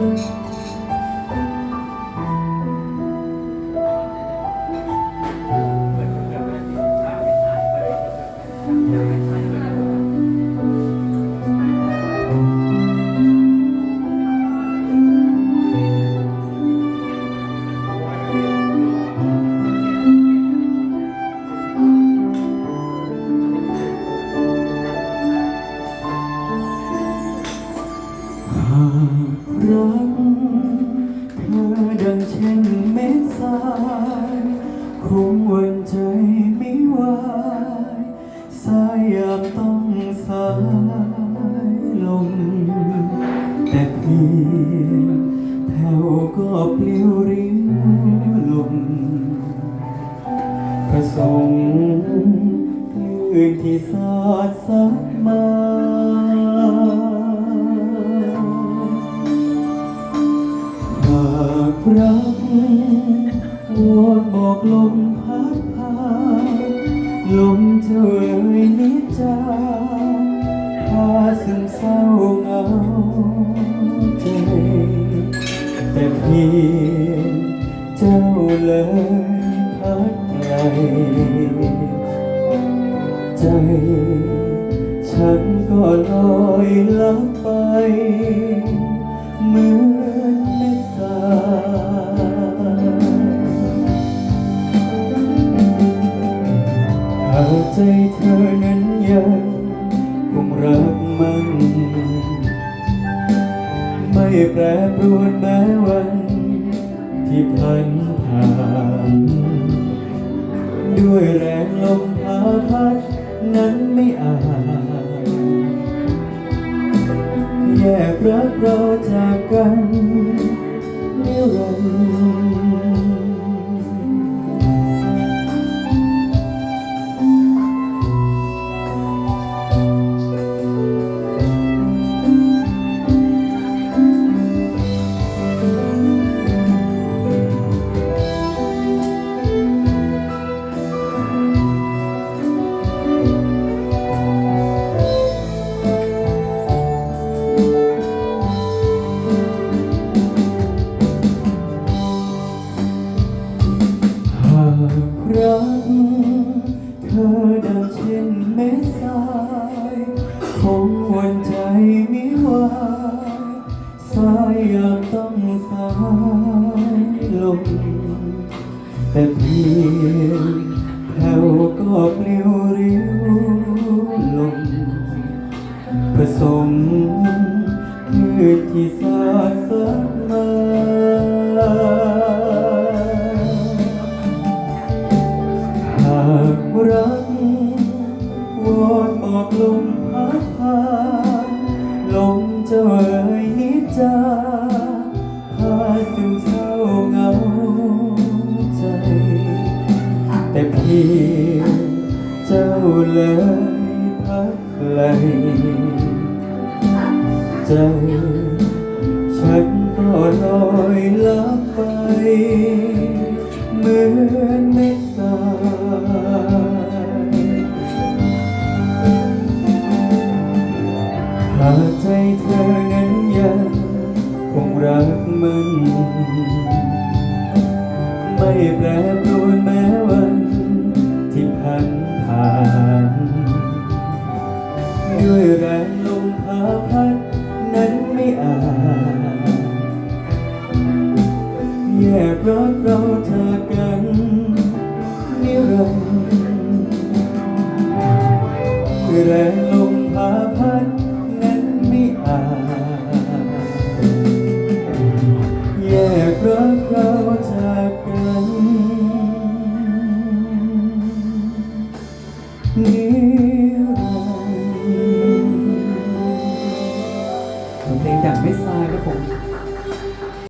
ห แต่เพียงแถวก็ปลิวริ้วลมผสมคลื่นที่สาดซัดมาหากรักวอนบอกลมพัดพาลมเจ้าเอ่ยนิจาพาซึมเศร้าเหงา ใจ แต่เพียงเจ้าเลยพัดไกลใจ ฉันก็ลอยลับไป เหมือนเม็ดทรายหากใจเธอนั้นยังคงรักมัน ไม่แปรปรวนแม้วัน ที่พันผ่านด้วยแรงลมพาพัดนั้นไม่อาจแยกรักเราจากกันนิรันดร์ งวันใจไม่ไหวสายอยากต้องสายลมแต่เพียงแถวก็ปลิวริ้วลมผสมคลื่นที่สาดซัดมาหากรักวอนบอกลม พัดพาลมจะเอ่ยนิจาพาซึมเศร้าเหงาใจ แต่เพียงเจ้าเลยพัดไกลใจฉันก็ลอยลับไปเหมือนเม็ แปรปรวนแม้วันที่ผ่านผ่าน ด้วยแรงลมพาพัดนั้นไม่อาจแยกรักเราเธอกันนิรันดร์ นิรันดร์เพลงดั่งไม่ซายครับผม